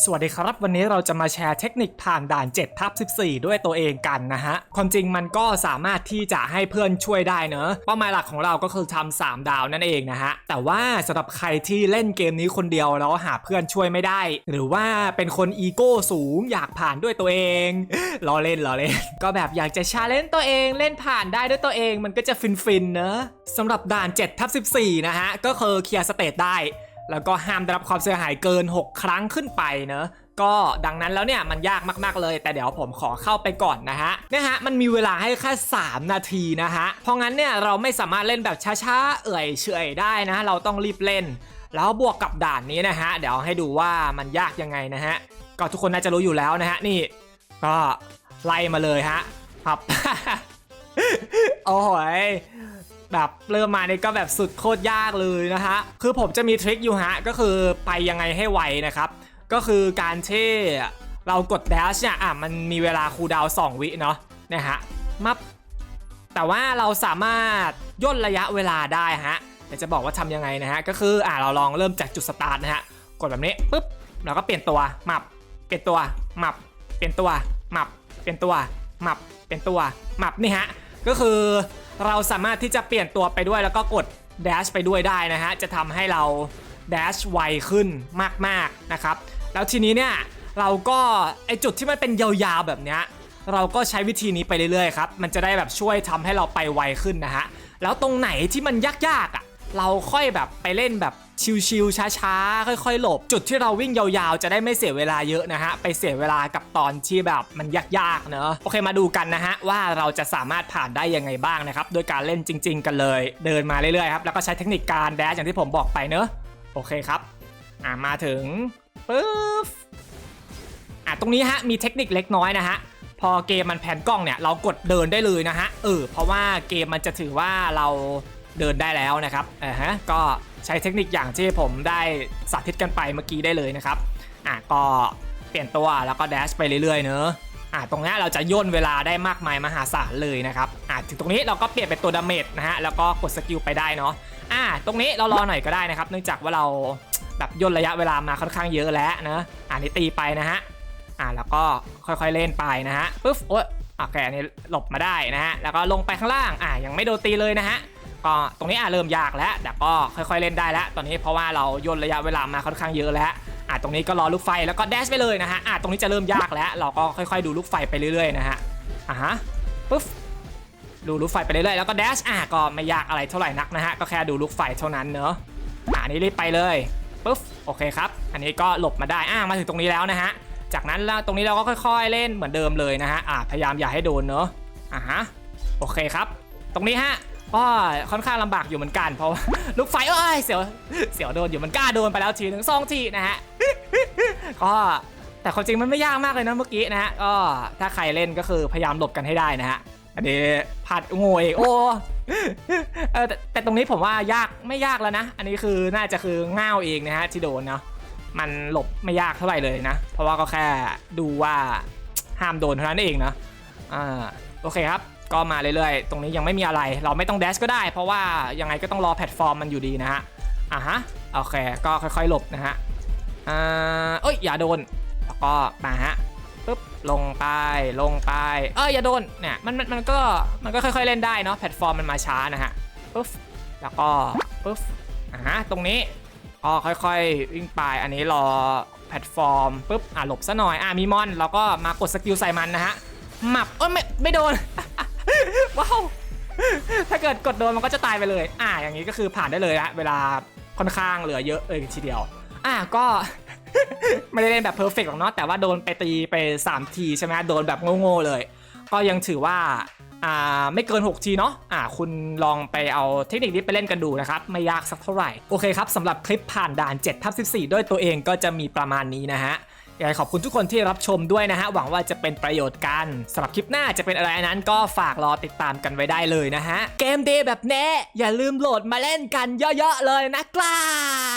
สวัสดีครับวันนี้เราจะมาแชร์เทคนิคผ่านด่าน7ทับ14 ด้วยตัวเองกันนะฮะ ความจริงมันก็สามารถที่จะให้เพื่อนช่วยได้เนอะเป้าหมายหลักของเราก็คือทำ3ดาวนั่นเองนะฮะ แต่ว่าสำหรับใครที่เล่นเกมนี้คนเดียวแล้วหาเพื่อนช่วยไม่ได้ หรือว่าเป็นคนอีโก้สูงอยากผ่านด้วยตัวเองล้อเล่นล้อเล่น ก็แบบอยากจะชาเลนจ์ตัวเองเล่นผ่านได้ด้วยตัวเองมันก็จะฟินๆเนอะสำหรับด่าน7ทับ14นะฮะก็คือเคลียร์สเตตได้ แล้วก็ห้ามได้รับความเสียหายเกิน 6 ครั้งขึ้นไปเนอะก็ดังนั้นแล้วเนี่ยมันยากมากๆเลย แต่เดี๋ยวผมขอเข้าไปก่อนนะฮะเนี่ยฮะมันมีเวลาให้แค่3 นาทีนะฮะเพราะงั้นเนี่ยเราไม่สามารถเล่นแบบช้าๆเอื่อยเฉยได้นะ เราต้องรีบเล่น แล้วบวกกับด่านนี้นะฮะเดี๋ยวให้ดูว่ามันยากยังไงนะฮะก็ทุกคนน่าจะรู้อยู่แล้วนะฮะนี่ ก็ไล่มาเลยฮะครับโอ้ย แบบเริ่มมานี่ก็แบบสุดโคตรยากเลยนะฮะคือผมจะมีทริคอยู่ฮะก็คือไปยังไงให้ไวนะครับ ก็คือการที่เรากด dash เนี่ยอะมันมีเวลาคูดาวน์2วิเนาะนะฮะมับแต่ว่าเราสามารถย่นระยะเวลาได้ฮะเดี๋ยวจะบอกว่าทำยังไงนะฮะก็คืออะเราลองเริ่มจากจุดสตาร์ทนะฮะกดแบบนี้ปุ๊บเราก็เปลี่ยนตัวมับเปลี่ยนตัวมับเปลี่ยนตัวมับเปลี่ยนตัวมับเปลี่ยนตัวมับนี่ฮะ ก็คือเราสามารถที่จะเปลี่ยนตัวไปด้วยแล้วก็กด dash ไปด้วยได้นะฮะจะทำให้เรา dash ไวขึ้นมากๆนะครับแล้วทีนี้เนี่ยเราก็ไอจุดที่มันเป็นยาวๆแบบเนี้ยเราก็ใช้วิธีนี้ไปเรื่อยๆครับมันจะได้แบบช่วยทำให้เราไปไวขึ้นนะฮะแล้วตรงไหนที่มันยากๆอะ เราค่อยแบบไปเล่นแบบชิวๆช้าๆ ค่อยๆ หลบ จุดที่เราวิ่งยาวๆ จะได้ไม่เสียเวลาเยอะนะฮะ ไปเสียเวลากับตอนที่แบบมันยากๆ เนอะโอเคมาดูกันนะฮะ ว่าเราจะสามารถผ่านได้ยังไงบ้างนะครับ โดยการเล่นจริง ๆ กันเลย เดินมาเรื่อยๆ ครับ แล้วก็ใช้เทคนิคการแดชอย่างที่ผมบอกไปเนอะโอเคครับ อ่ามาถึงปึ๊บอะตรงนี้ฮะมีเทคนิคเล็กน้อยนะฮะพอเกมมันแผนกล้องเนี่ยเรากดเดินได้เลยนะฮะเออเพราะว่าเกมมันจะถือว่าเรา เดินได้แล้วนะครับอ่าฮะก็ใช้เทคนิคอย่างที่ผมได้สาธิตกันไปเมื่อกี้ได้เลยนะครับอะก็เปลี่ยนตัวแล้วก็แดชไปเรื่อยๆเนอะอะตรงนี้เราจะย่นเวลาได้มากมายมหาศาลเลยนะครับอะถึงตรงนี้เราก็เปลี่ยนเป็นตัวดาเมจนะฮะแล้วก็กดสกิลไปได้เนาะอะตรงนี้เรารอหน่อยก็ได้นะครับ เนื่องจากว่าเราแบบย่นระยะเวลามาค่อนข้างเยอะแล้วนะอ่านี่ตีไปนะฮะอ่าแล้วก็ค่อยๆเล่นไปนะฮะปึ๊บโอ๊ยโอเคอันนี้หลบมาได้นะฮะแล้วก็ลงไปข้างล่างอ่ายังไม่โดนตีเลยนะฮะ ก็ตรงนี้อะเริ่มยากแล้วแต่ก็ค่อยๆเล่นได้แล้ว ตอนนี้เพราะว่าเราย่นระยะเวลามาค่อนข้างเยอะแล้วอ่าตรงนี้ก็รอลูกไฟแล้วก็แดชไปเลยนะฮะอ่าตรงนี้จะเริ่มยากแล้ว เราก็ค่อยๆดูลูกไฟไปเรื่อยๆนะฮะอ่าฮะปึ๊บดูลูกไฟไปเรื่อยๆแล้วก็แดชอะก็ไม่ยากอะไรเท่าไหร่นักนะฮะก็แค่ดูลูกไฟเท่านั้นเนอะอ่านี่รีบไปเลยปึ๊บโอเคครับ อันนี้ก็หลบมาได้อ่ามาถึงตรงนี้แล้วนะฮะจากนั้นแล้วตรงนี้เราก็ค่อยๆเล่นเหมือนเดิมเลยนะฮะอ่าพยายามอย่าให้โดนเนอะอ่าฮะโอเคครับ ตรงนี้ฮะ ก็ค่อนข้างลำบากอยู่เหมือนกัน เพราะว่าลูกไฟเอ้ยเสียวเสียวโดนอยู่มันกล้าโดนไปแล้วทีหนึ่งสองทีนะฮะ ก็แต่ความจริงมันไม่ยากมากเลยนะเมื่อกี้นะฮะก็ถ้าใครเล่นก็คือพยายามหลบกันให้ได้นะฮะอันนี้ผัดโง่เองโอ้เออแต่แต่ตรงนี้ผมว่ายากไม่ยากแล้วนะ อันนี้คือน่าจะคือง่าวเองนะฮะที่โดนเนาะมันหลบไม่ยากเท่าไหร่เลยนะ เพราะว่าก็แค่ดูว่าห้ามโดนเท่านั้นเองนะอ่าโอเคครับ ก็มาเรื่อยๆ ตรงนี้ยังไม่มีอะไร เราไม่ต้องแดชก็ได้ เพราะว่ายังไงก็ต้องรอแพลตฟอร์มมันอยู่ดีนะฮะ อ่าฮะ โอเค ก็ค่อยๆ หลบนะฮะ อ่าเอ้ย อย่าโดน แล้วก็มาฮะปึ๊บ ลงไป ลงไป เอ้ย อย่าโดน เนี่ย มัน มัน มันก็ มันก็ค่อยๆ เล่นได้เนาะ แพลตฟอร์มมันมาช้านะฮะ ปึ๊บ แล้วก็ปึ๊บ อ่าฮะ ตรงนี้ก็ค่อยๆ วิ่งไป อันนี้รอแพลตฟอร์มปึ๊บ อะ หลบซะหน่อย อะ มีมอน แล้วก็มากดสกิลใส่มันนะฮะหมับเอ้ย ไม่ ไม่โดน ว้าวถ้าเกิดกดโดนมันก็จะตายไปเลย อ่า อย่างนี้ก็คือผ่านได้เลยฮะเวลาค่อนข้างเหลือเยอะเลยทีเดียว อะก็ ไม่ได้เล่นแบบเพอร์เฟกต์หรอกเนาะแต่ว่าโดนไปตีไป 3 ทีใช่ไหมโดนแบบโง่ๆเลย ก็ยังถือว่าอ่าไม่เกิน 6 ทีเนาะอ่าคุณลองไปเอาเทคนิคนี้ไปเล่นกันดูนะครับ ไม่ยากสักเท่าไหร่ โอเคครับสำหรับคลิปผ่านด่าน7ทับ14 ด้วยตัวเองก็จะมีประมาณนี้นะฮะ ยากให้ขอบคุณทุกคนที่รับชมด้วยนะฮะ หวังว่าจะเป็นประโยชน์กันสำหรับคลิปหน้าจะเป็นอะไรนั้นก็ฝากรอติดตามกันไว้ได้เลยนะฮะ เกมเดย์แบบแน่อย่าลืมโหลดมาเล่นกันเยอะๆเลยนะครับ